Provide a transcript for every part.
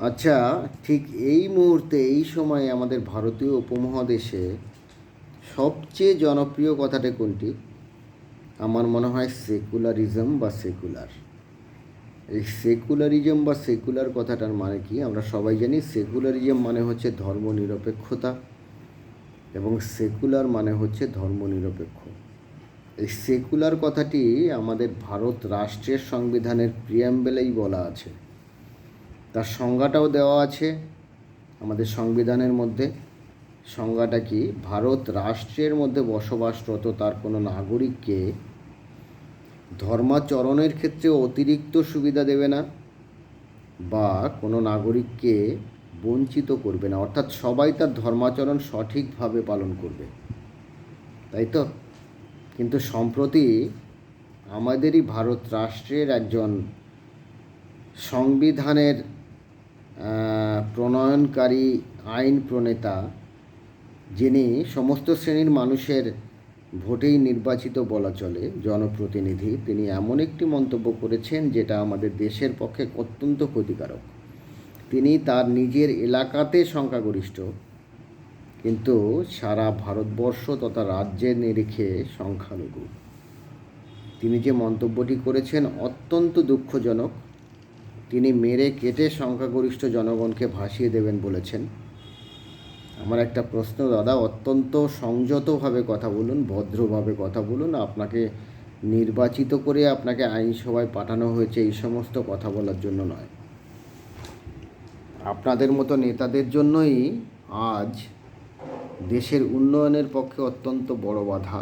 আচ্ছা ঠিক এই মুহূর্তে, এই সময়ে আমাদের ভারতীয় উপমহাদেশে সবচেয়ে জনপ্রিয় কথাটা কোনটি? আমার মনে হয় সেকুলারিজম বা সেকুলার এই সেকুলারিজম বা সেকুলার কথাটার মানে কি? আমরা সবাই জানি সেকুলারিজম মানে হচ্ছে ধর্মনিরপেক্ষতা এবং সেকুলার মানে হচ্ছে ধর্মনিরপেক্ষ। এই সেকুলার কথাটি আমাদের ভারত রাষ্ট্রের সংবিধানের প্রিয়াম্বেলেই বলা আছে। তার সংজ্ঞাটাও দেওয়া আছে আমাদের সংবিধানের মধ্যে। সংজ্ঞাটা কি? ভারত রাষ্ট্রের মধ্যে বসবাসরত তার কোনো নাগরিককে ধর্মাচরণের ক্ষেত্রে অতিরিক্ত সুবিধা দেবে না বা কোনো নাগরিককে বঞ্চিত করবে না। অর্থাৎ সবাই তার ধর্মাচরণ সঠিকভাবে পালন করবে। তাই তো? কিন্তু সম্প্রতি আমাদেরই ভারত রাষ্ট্রের একজন সংবিধানের প্রণয়নকারী আইন প্রণেতা, যিনি সমস্ত শ্রেণির মানুষের ভোটেই নির্বাচিত বলা চলে, জনপ্রতিনিধি, তিনি এমন একটি মন্তব্য করেছেন যেটা আমাদের দেশের পক্ষে অত্যন্ত ক্ষতিকারক। তিনি তার নিজের এলাকাতে সংখ্যাগরিষ্ঠ, কিন্তু সারা ভারতবর্ষ তথা রাজ্যের নিরিখে সংখ্যালঘু। তিনি যে মন্তব্যটি করেছেন অত্যন্ত দুঃখজনক। তিনি মেরে কেটে সংখ্যাগরিষ্ঠ জনগণকে ভাসিয়ে দেবেন বলেছেন। আমার একটা প্রশ্ন, দাদা, অত্যন্ত সংযতভাবে কথা বলুন, ভদ্রভাবে কথা বলুন। আপনাকে নির্বাচিত করে আপনাকে আইনসভায় পাঠানো হয়েছে এই সমস্ত কথা বলার জন্য নয়। আপনাদের মতো নেতাদের জন্যই আজ দেশের উন্নয়নের পক্ষে অত্যন্ত বড় বাধা।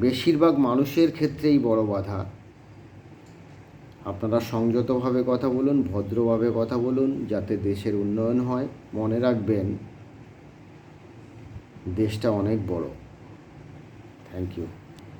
বেশিরভাগ মানুষের ক্ষেত্রেই বড় বাধা। আপনারা সংযতভাবে কথা বলুন, ভদ্রভাবে কথা বলুন, যাতে দেশের উন্নয়ন হয়। মনে রাখবেন, দেশটা অনেক বড়। Thank you